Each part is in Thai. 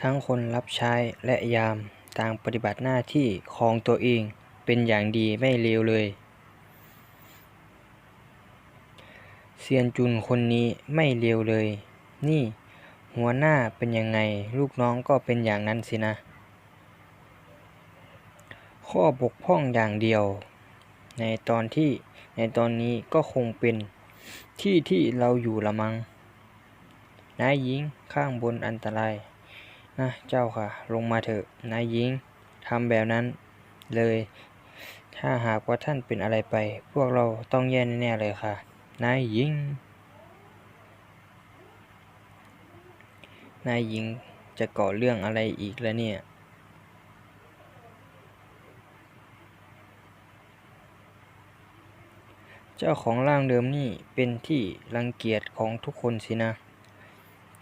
ทั้งคนรับใช้และยามต่างปฏิบัติหน้าที่ของตัวเองเป็นอย่างดีไม่เลวเลยเซียนจุนคนนี้ไม่เลวเลย นี่ หัวหน้าเป็นยังไงลูกน้องก็เป็นอย่างนั้นสินะ ข้อบกพร่องอย่างเดียว ในตอนที่ในตอนนี้ก็คงเป็นที่ที่เราอยู่ละมังนายหญิงข้างบนอันตราย นะเจ้าค่ะ ลงมาเถอะนายหญิงทำแบบนั้นเลย ถ้าหากว่าท่านเป็นอะไรไป พวกเราต้องแย่แน่ๆเลยค่ะ นายหญิง นายหญิงจะก่อเรื่องอะไรอีกแล้วเนี่ย เจ้าของร่างเดิมนี่เป็นที่รังเกียจของทุกคนสินะ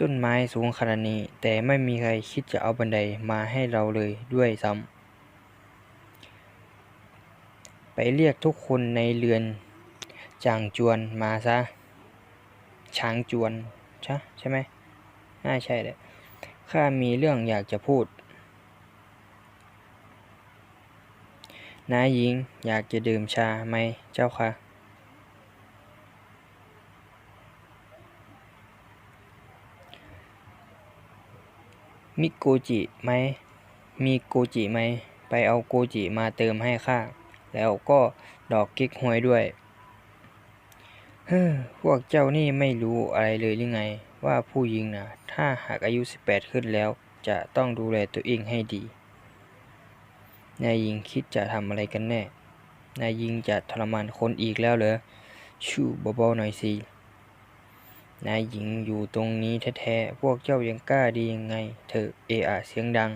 ต้นไม้สูงขนาดนี้ แต่ไม่มีใครคิดจะเอาบันไดมาให้เราเลยด้วยซ้ำไปเรียกทุกคนในเรือนจางจวนมาซะช้างจวนใช่ใช่ไหมน่าใช่เลยข้ามีเรื่องอยากจะพูดนายหญิงอยากจะดื่มชาไหมเจ้าค่ะ มิโกจิไหม มีโกจิไหม ไปเอาโกจิมาเติมให้ข้า แล้วก็ดอกกิ๊กฮวยด้วย เฮ้อ พวกเจ้านี่ไม่รู้อะไรเลยหรือไง ว่าผู้หญิงนะถ้าหากอายุ 18 ขึ้นแล้ว จะต้องดูแลตัวเองให้ดี นายหญิงคิดจะทำอะไรกันแน่ นายหญิงจะทรมานคนอีกแล้วเหรอ ชูเบาๆหน่อยสิ นายหญิงอยู่ตรงนี้แท้ๆ พวกเจ้ายังกล้าดียังไงเถอเอะอะเสียงดัง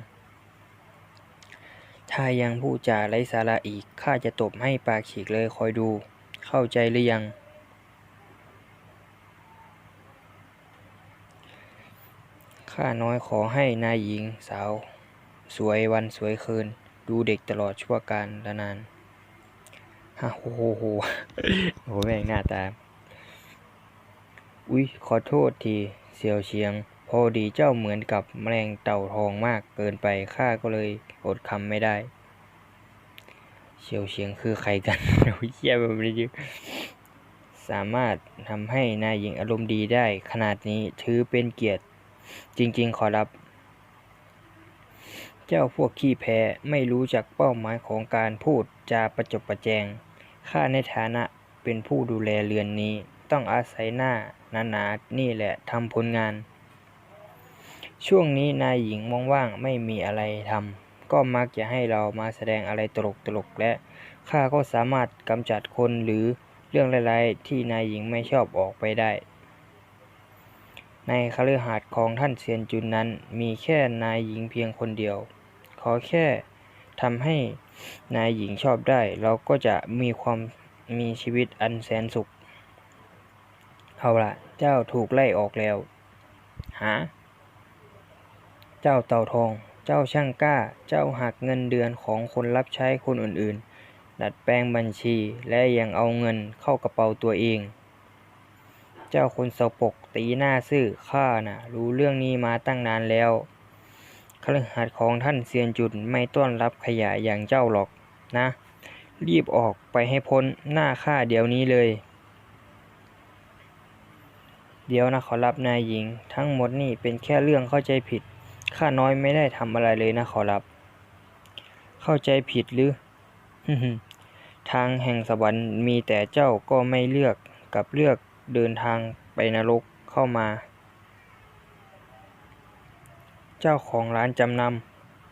ถ้ายังพูดจาไร้สาระอีก ข้าจะตบให้ปากฉีกเลยคอยดู เข้าใจหรือยัง ข้าน้อยขอให้นายหญิงสาว สวยวันสวยคืน ดูเด็กตลอดชั่วการละนานฮ่าโหโหโหโหแม่งหน้าตา อุ๊ยขอโทษทีเสี่ยวเชียง พอดีเจ้าเหมือนกับแมลงเต่าทองมากเกินไปข้าก็เลยอดคำไม่ได้เสี่ยวเชียงคือใครกันโอ้ยเหี้ยแบบนี้สามารถทำให้นายหญิงอารมณ์ดีได้ขนาดนี้ถือเป็นเกียรติ จริงๆ ขอรับ เจ้าพวกขี้แพ้ไม่รู้จักเป้าหมายของการพูดจาประจบประแจง ข้าในฐานะเป็นผู้ดูแลเรือนนี้ ต้องอาศัยหน้า หนาๆนี่แหละทำผลงาน ช่วงนี้นายหญิงว่างๆไม่มีอะไรทำก็มักจะให้เรามาแสดงอะไรตลกๆและข้าก็สามารถกำจัดคนหรือเรื่องร้ายๆที่นายหญิงไม่ชอบออกไปได้ ในคฤหาสน์ของท่านเซียนจุนนั้นมีแค่นายหญิงเพียงคนเดียว ขอแค่ทำให้นายหญิงชอบได้ เราก็จะมีความมีชีวิตอันแสนสุข เอาละเจ้าถูกไล่ออกแล้ว หา เจ้าเต่าทอง เจ้าช่างกล้า เจ้าหักเงินเดือนของคนรับใช้คนอื่นๆ ดัดแปลงบัญชีและยังเอาเงินเข้ากระเป๋าตัวเอง เจ้าคนสกปกตีหน้าซื่อข้าน่ะ รู้เรื่องนี้มาตั้งนานแล้วคฤหาสน์ของท่านเซียนจุนไม่ต้อนรับขยะอย่างเจ้าหรอกนะ รีบออกไปให้พ้นหน้าข้าเดี๋ยวนี้เลย เดี๋ยวนะขอรับนายหญิง ทั้งหมดนี่เป็นแค่เรื่องเข้าใจผิด ข้าน้อยไม่ได้ทำอะไรเลยนะขอรับ เข้าใจผิดหรือ ทางแห่งสวรรค์มีแต่เจ้าก็ไม่เลือกกับเลือกเดินทางไปนรกเข้ามา เจ้าของร้านจำน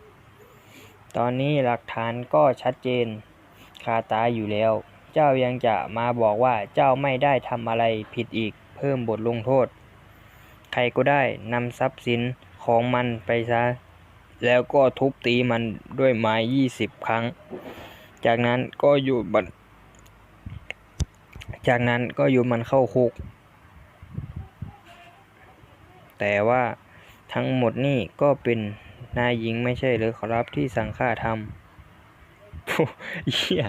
ำ ตอนนี้หลักฐานก็ชัดเจนคาตาอยู่แล้ว เจ้ายังจะมาบอกว่าเจ้าไม่ได้ทำอะไรผิดอีก เพิ่มบทลงโทษ ใครก็ได้นำทรัพย์สินของมันไปซะ แล้วก็ทุบตีมันด้วยไม้ยี่สิบครั้ง จากนั้นก็อยู่บันจากนั้นก็อยู่มันเข้าคุก แต่ว่าทั้งหมดนี่ก็เป็นนายหญิงไม่ใช่หรือขอรับที่สั่งข้าทำโอ้เหี้ย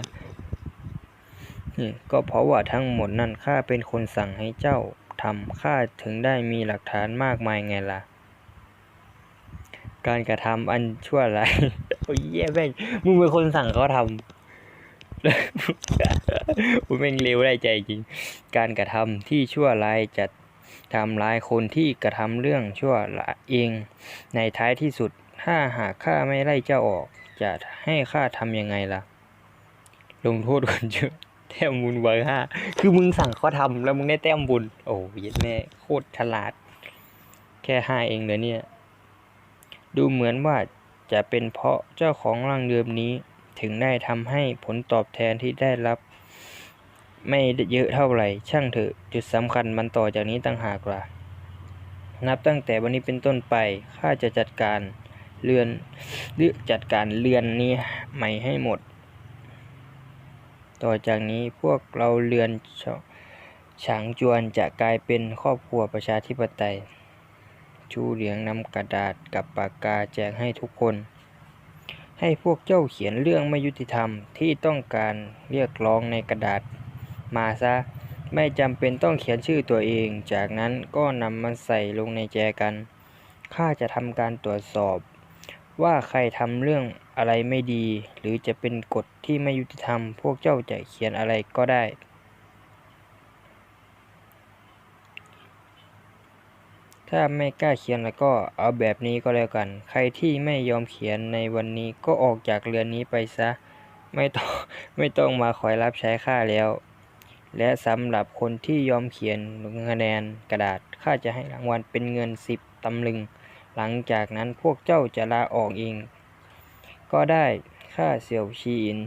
นี่ก็เพราะว่าทั้งหมดนั่นข้าเป็นคนสั่งให้เจ้าทำข้าถึงได้มีหลักฐานมากมายไงล่ะ การกระทำอันชั่วร้ายโอ้ยแย่แม่งมึงเป็นคนสั่งเขาทำแล้วโอ้แม่งเลวได้ใจจริง การกระทำที่ชั่วร้ายจะทำร้ายคนที่กระทำเรื่องชั่วร้ายเอง ในท้ายที่สุดถ้าหากข้าไม่ไล่เจ้าออก จะให้ข้าทำยังไงล่ะ ลงโทษคนชั่ว แต้มบุญไว้ห้าคือมึงสั่งเขาทำแล้วมึงได้แต้มบุญ โอ้ยแม่โคตรฉลาด แค่ห้าเองเลยเนี่ย ดูเหมือนว่าจะเป็นเพราะเจ้าของร่างเดิมนี้ถึงได้ทำให้ผลตอบแทนที่ได้รับ ไม่เยอะเท่าไหร่ ช่างเถอะจุดสำคัญมันต่อจากนี้ต่างหากล่ะ นับตั้งแต่วันนี้เป็นต้นไปข้าจะจัดการเรือนหรือจัดการเรือนนี้ใหม่ให้หมด ต่อจากนี้พวกเราเรือนฉางจวนจะกลายเป็นครอบครัวประชาธิปไตย ชูเหลียงนำกระดาษกับปากกาแจกให้ทุกคน ให้พวกเจ้าเขียนเรื่องไม่ยุติธรรมที่ต้องการเรียกร้องในกระดาษ มาซะไม่จำเป็นต้องเขียนชื่อตัวเอง จากนั้นก็นำมันใส่ลงในแจกัน ข้าจะทำการตรวจสอบ ว่าใครทำเรื่องอะไรไม่ดี หรือจะเป็นกฎที่ไม่ยุติธรรม พวกเจ้าจะเขียนอะไรก็ได้ ถ้าไม่กล้าเขียนแล้วก็เอาแบบนี้ก็แล้วกัน ใครที่ไม่ยอมเขียนในวันนี้ก็ออกจากเรือนนี้ไปซะ ไม่ต้องไม่ต้องมาคอยรับใช้ข้าแล้ว และสำหรับคนที่ยอมเขียนลงคะแนนกระดาษข้าจะให้รางวัลเป็นเงินสิบตำลึง หลังจากนั้นพวกเจ้าจะลาออกเอง ก็ได้ข้าเสี่ยวชีอิน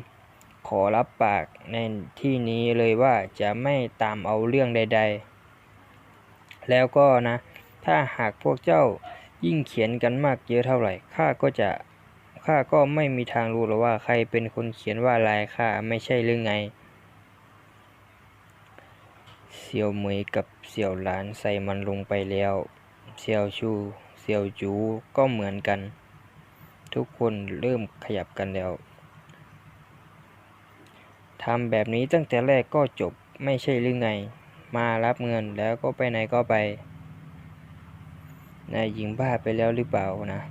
ขอรับปากในที่นี้เลยว่าจะไม่ตามเอาเรื่องใด ๆ แล้วก็นะ ถ้าหากพวกเจ้ายิ่งเขียนกันมากเยอะเท่าไหร่ข้าก็จะข้าก็ไม่มีทางรู้หรอกว่าใครเป็นคนเขียนว่าลายข้าไม่ใช่หรือไง เสี่ยวเหมยกับเสี่ยวหลานใส่มันลงไปแล้ว เสี่ยวชู เซียวจูก็เหมือนกัน ทุกคนเริ่มขยับกันแล้วทำแบบนี้ตั้งแต่แรกก็จบไม่ใช่หรือไง มารับเงินแล้วก็ไปไหนก็ไป นายหญิงบ้าไปแล้วหรือเปล่านะ